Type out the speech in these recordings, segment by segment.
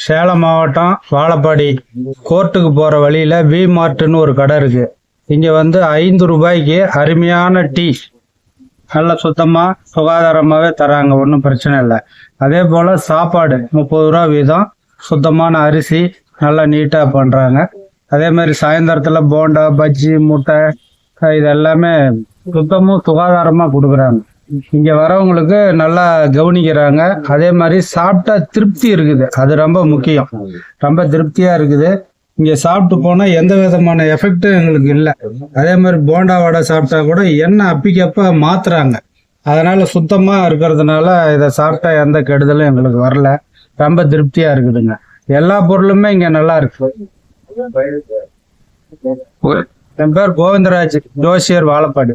சேலம் மாவட்டம் வாழப்பாடி. கோர்ட்டுக்கு போகிற வழியில் வி மார்ட்டுன்னு ஒரு கடை இருக்குது இங்கே வந்து ஐந்து ரூபாய்க்கு அருமையான டீ. நல்ல சுத்தமாக சுகாதாரமாகவே தராங்க. ஒன்றும் பிரச்சனை இல்லை. அதே போல் சாப்பாடு முப்பது ரூபா வீதம். சுத்தமான அரிசி நல்லா நீட்டாக பண்ணுறாங்க அதே மாதிரி சாயந்தரத்தில் போண்டா பஜ்ஜி முட்டை இது எல்லாமே சுத்தமும் சுகாதாரமாக கொடுக்குறாங்க. இங்கே வரவங்களுக்கு நல்லா கவனிக்கிறாங்க. அதே மாதிரி சாப்பிட்டா திருப்தி இருக்குது. அது ரொம்ப முக்கியம். ரொம்ப திருப்தியாக இருக்குது. இங்கே சாப்பிட்டு போனால் எந்த விதமான எஃபெக்டும் எங்களுக்கு இல்லை. அதே மாதிரி போண்டா வடை சாப்பிட்டா கூட எண்ணெய் அப்பிக்கப்ப மாத்துறாங்க. அதனால சுத்தமாக இருக்கிறதுனால இதை சாப்பிட்டா எந்த கெடுதலும் எங்களுக்கு வரல. ரொம்ப திருப்தியாக இருக்குதுங்க. எல்லா பொருளுமே இங்கே நல்லா இருக்கு. என் பேர் கோவிந்தராஜ் ஜோசியர் வாழப்பாடு.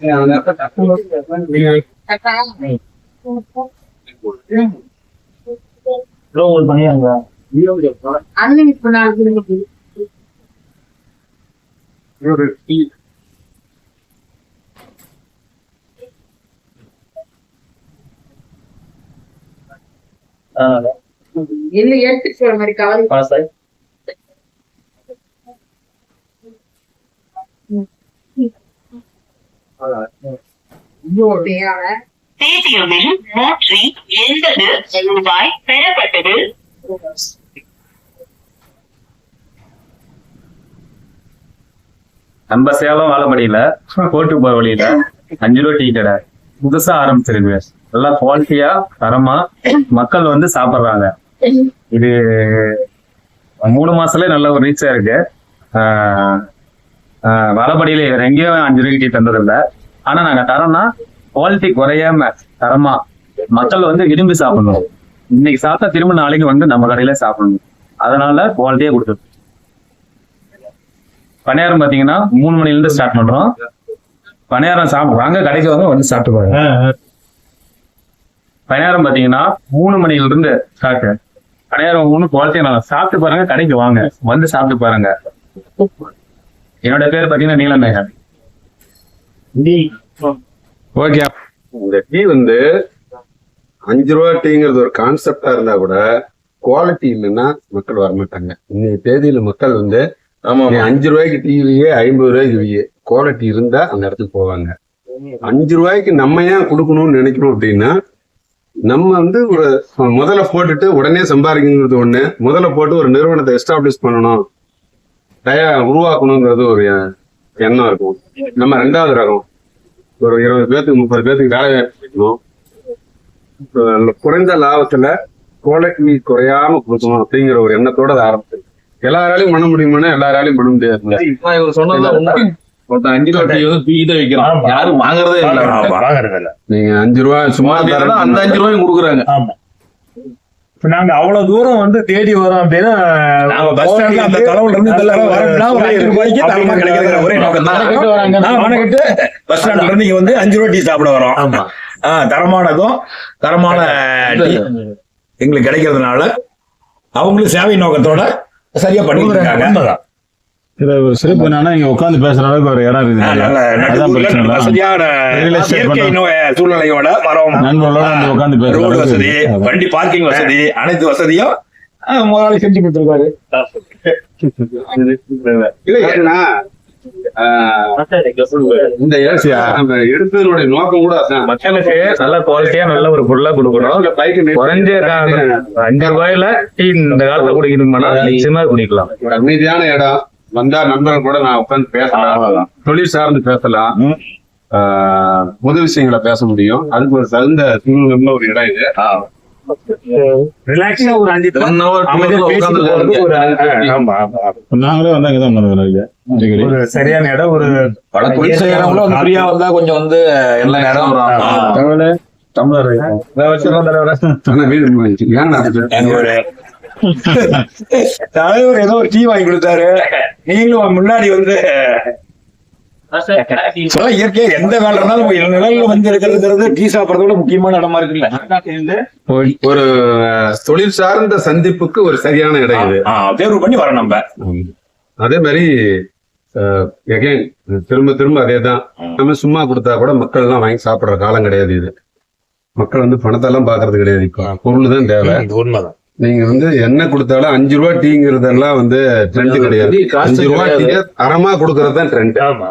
நாள் நல்லா இருக்குங்களா மூஞ்சி எடுத்தப்ப நாளாச்சு வாங்கம்மா உட்காருங்கம்மா ஏதோ போட்டு அண்ணன் இப்ப நாளைக்கு இல்ல எடுத்துட்டு போற மாதிரி கவலை தேவை நூற்றி எண்பது ரூபாய் பெறப்பட்டது. நம்ம சேலம் வாழப்படியில கோட்டு போற வழியில. அஞ்சு ரூபா டீ கடை புதுசா ஆரம்பிச்சிருக்கு. நல்லா குவாலிட்டியா தரமா. மக்கள் வந்து சாப்பிடுறாங்க. இது மூணு மாசத்துல நல்ல ஒரு ரீச்சா இருக்கு. வாழப்பாடியில வேற எங்கேயும் அஞ்சு ரூபாய்க்கு டீ தந்ததில்ல. ஆனா நாங்க தரோம்னா குவாலிட்டி குறையாம தரமா மக்கள் வந்து விரும்பி சாப்பிடணும். இன்னைக்கு சாப்பிட்டா திரும்ப நாளைக்கு வந்து நம்ம கடையில சாப்பிடணும். அதனால குவாலிட்டியா கொடுத்துருக்கோம் பணியாரம் பாத்தீங்கன்னா மூணு மணில இருந்து ஸ்டார்ட் பண்றோம். பணியாரம் சாப்பிடு வாங்க கடைக்கு வாங்க வந்து சாப்பிட்டு பாருங்க பணியாரம் பாத்தீங்கன்னா மூணு மணில இருந்து ஸ்டார்ட் பணியாரம் மூணு குவாலிட்டியா நல்லா சாப்பிட்டு பாருங்க கடைக்கு வாங்க வந்து சாப்பிட்டு பாருங்க. என்னோட பேர் பாத்தீங்கன்னா நீலமேகன் ஓகே இந்த டீ வந்து அஞ்சு ரூபா டீங்கிறது ஒரு கான்செப்டா இருந்தா கூட குவாலிட்டி இல்லைன்னா மக்கள் வரமாட்டாங்க. இன்னைய தேதியில மக்கள் வந்து நீ அஞ்சு ரூபாய்க்கு டீ வியே ஐம்பது ரூபாய்க்கு வியே. குவாலிட்டி இருந்தா அந்த இடத்துக்கு போவாங்க. அஞ்சு ரூபாய்க்கு நம்ம ஏன் கொடுக்கணும்னு நினைக்கிறோம் அப்படின்னா நம்ம வந்து ஒரு முதல்ல போட்டுட்டு உடனே சம்பாதிக்கணுங்கிறது ஒண்ணு. முதல்ல போட்டு ஒரு நிறுவனத்தை எஸ்டாப்ளிஷ் பண்ணணும். உருவாக்கணுங்கிறது ஒரு எண்ணம் இருக்கும். நம்ம ரெண்டாவது ரகம். ஒரு இருபது பேர்த்துக்கு முப்பது பேர்த்துக்கு வேலை வைக்கணும் அஹ் குறைந்த லாபத்துல குவாலிட்டி குறையாம கொடுக்கணும் அப்படிங்கிற ஒரு எண்ணத்தோட அதை ஆரம்பிச்சு எல்லாராலையும் பண்ண முடியுமானா எல்லாராலையும் பண்ண முடியாது. அஞ்சு ரூபா டீ வந்து தூக்கிட்டே வைக்கிறான். ஆமா. யாரும் வாங்குறதே இல்ல. வாங்குறது இல்ல. நீங்க அஞ்சு ரூபா சும்மா சும்மா அந்த அஞ்சு ரூபாயும் கொடுக்குறாங்க. ஆமா. இப்ப நாங்க அவ்வளவு தூரம் வந்து தேடி வரோம் அப்படின்னா நாம பஸ் ஸ்டாண்ட்ல அந்த தொலைவுல இருந்து இதெல்லாம் வரணும்னா ஒரு ரூபாய்க்கு தரமா ஒரே நோக்கம் தான். நான் வணக்கிட்டு பஸ் ஸ்டாண்ட்ல இருந்து இங்க வந்து அஞ்சு ரூபாய் டீ சாப்பிட வரோம். ஆமா. தரமானதும் தரமான டீ எங்களுக்கு கிடைக்கிறதுனால அவங்களும் சேவை நோக்கத்தோட சரியா பண்ணிட்டு இருக்காங்க. உண்மைதான். இதுல ஒரு சிறப்பு என்னன்னா இங்க உட்கார்ந்து பேசுற அளவுக்கு ஒரு இடம் இருக்குது. சூழ்நிலையோட மரம் நண்பர்களோட வந்து உட்கார்ந்து பேசுற ரோடு வசதி. வண்டி பார்க்கிங் வசதி அனைத்து வசதியும் முதலாளி செஞ்சு கொடுத்துருக்காரு. இந்த எடுத்ததனுடைய நோக்கம் கூட மக்களுக்கு நல்ல குவாலிட்டியா நல்ல ஒரு பொருளா கொடுக்கணும். குறைஞ்ச அஞ்சு ரூபாயில டீ இந்த காலத்துல குடிக்கணும்னா நிச்சயமா குடிக்கலாம். அமைதியான இடம். வந்தா நண்பர்கள் கூட நான் உட்கார்ந்து பேசலாம். தொழில் சார்ந்து பேசலாம். ஆஹ், பொது விஷயங்களை பேச முடியும். அதுக்கு ஒரு தகுந்த சூழ்நிலை ஒரு இடம் இது. நாங்களே வந்து அங்கதான் சரியான இடம் ஒரு செய்யறவங்களும் வந்து கொஞ்சம் வந்து எல்லா எங்க ஒரு தலைவர் ஏதோ ஒரு டீ வாங்கி கொடுத்தாரு. நீங்களும் முன்னாடி வந்து இயற்கையா எந்த வேலை இருந்தாலும் நிலையில வந்து இருக்கிறதுங்கிறது டீ சாப்பிடறத விட முக்கியமான இடமா இருக்குல்ல? ஒரு தொழில் சார்ந்த சந்திப்புக்கு ஒரு சரியான இடம் இது. தேர்வு பண்ணி வரோம் நம்ம. அதே மாதிரி எகைன் திரும்ப திரும்ப அதே தான் நம்ம சும்மா கொடுத்தா கூட மக்கள் எல்லாம் வாங்கி சாப்பிடுற காலம் கிடையாது இது. மக்கள் வந்து பணத்தெல்லாம் பாக்குறது கிடையாது பொருள் தான் தேவை. உண்மைதான். நீங்க வந்து என்ன கொடுத்தாலும் அஞ்சு ரூபா டீங்கிறதெல்லாம் வந்து ட்ரெண்ட் கிடையாது. அஞ்சு ரூபா டீ அறமா கொடுக்கறது தான் ட்ரெண்ட் ஆமா.